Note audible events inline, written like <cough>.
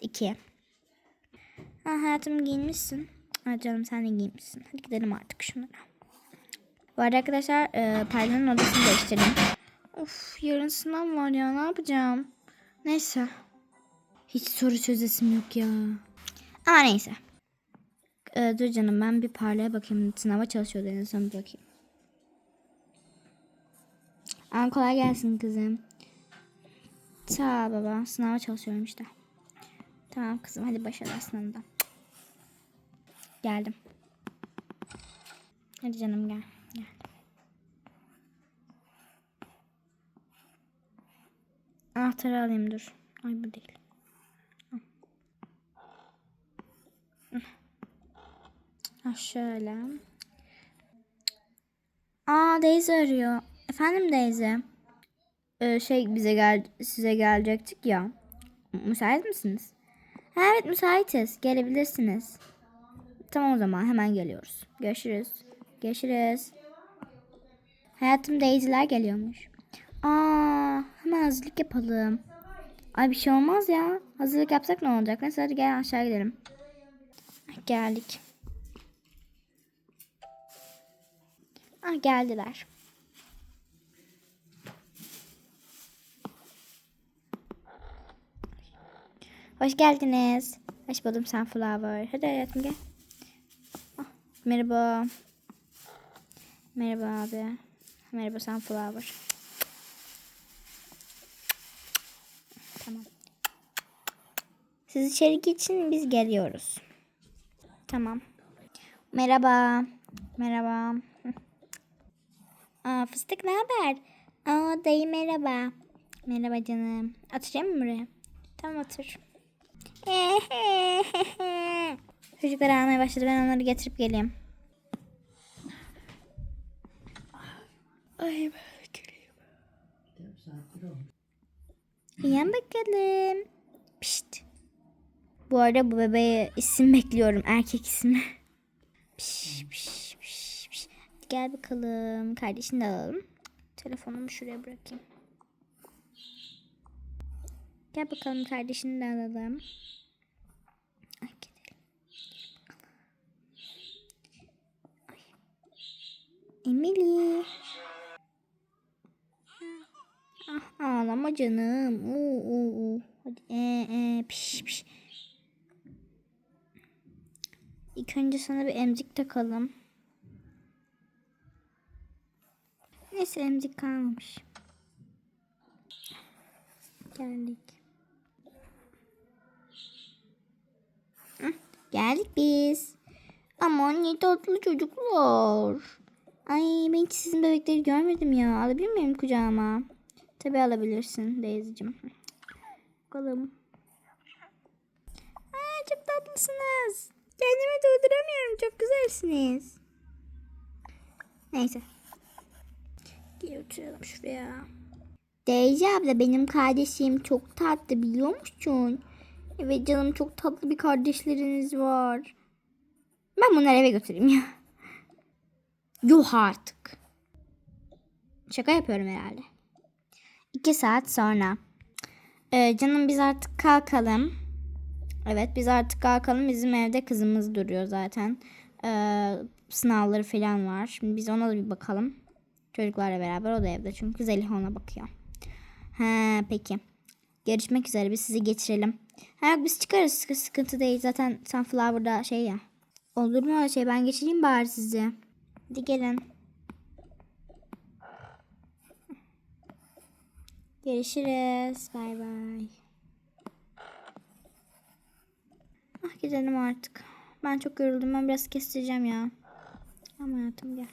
2. Ha, hayatım giyinmişsin. Ha, canım sen de giyinmişsin. Hadi gidelim artık şunlara. Bu arada arkadaşlar e, Perlin'in odasını değiştirdim. Of yarın sınav var ya ne yapacağım? Neyse. Hiç soru çözesim yok ya. Ama neyse. Ee, dur canım ben bir parlaya bakayım. Sınava çalışıyor en son bakayım. Aa, kolay gelsin kızım. Sağ ol baba. Sınava çalışıyorum işte. Tamam kızım hadi başarılar sınavında. Geldim. Hadi canım gel. Gel. Anahtarı alayım dur. Ay bu değil. Ha şöyle. Aa Daisy arıyor. Efendim Daisy. Ee, şey bize gel size gelecektik ya. Müsait misiniz? Evet müsaitiz. Gelebilirsiniz. Tamam o zaman hemen geliyoruz. Görüşürüz. Görüşürüz. Hayatım Daisy'ler geliyormuş. Aa, hemen hazırlık yapalım. Ay bir şey olmaz ya. Hazırlık yapsak ne olacak? Neyse hadi gel aşağı gidelim. Geldik. Ah geldiler. Hoş geldiniz. Hoş buldum Sunflower. Hadi hayatım gel. Ah, merhaba. Merhaba abi. Merhaba Sunflower. Tamam. Siz içeri geçin biz geliyoruz. Tamam. Merhaba. Merhaba. Aa, fıstık ne haber? Aa dayı merhaba. Merhaba canım. Atacağım mı buraya? Tamam otur. <laughs> Çocuklar ağlamaya başladı. Ben onları getirip geleyim. Ay ben. Yan bakalım. Pişt. Bu arada bu bebeğe isim bekliyorum. Erkek ismi. Piş, piş, piş, piş. Gel bakalım. Kardeşini de alalım. Telefonumu şuraya bırakayım. Gel bakalım kardeşini de alalım. Ay, gidelim. Ay. Emily. Ah, ağlama canım. Oo, oo, oo. Hadi ee, ee, piş, piş. İlk önce sana bir emzik takalım. Neyse emzik kalmamış. Geldik. Hı, geldik biz. Aman ne tatlı çocuklar. Ay ben hiç sizin bebekleri görmedim ya. Alabilir miyim kucağıma? Tabii alabilirsin Daisy'cim. Bakalım. Aa, çok tatlısınız. Kendimi durduramıyorum. Çok güzelsiniz. Neyse. Gel oturalım şuraya. Daisy abla benim kardeşim çok tatlı biliyor musun? Evet canım çok tatlı bir kardeşleriniz var. Ben bunları eve götüreyim ya. Yuh artık. Şaka yapıyorum herhalde. İki saat sonra. Ee, canım biz artık kalkalım. Evet biz artık kalkalım. Bizim evde kızımız duruyor zaten. Ee, sınavları falan var. Şimdi biz ona da bir bakalım. Çocuklarla beraber o da evde. Çünkü Zeliha ona bakıyor. Ha peki. Görüşmek üzere biz sizi geçirelim. Ha biz çıkarız sıkı- sıkıntı değil. Zaten Sunflower'da şey ya. Olur mu öyle şey ben geçireyim bari sizi. Hadi gelin. Görüşürüz. Bay bay. Ah gidelim artık. Ben çok yoruldum. Ben biraz kestireceğim ya. Ama hayatım gel.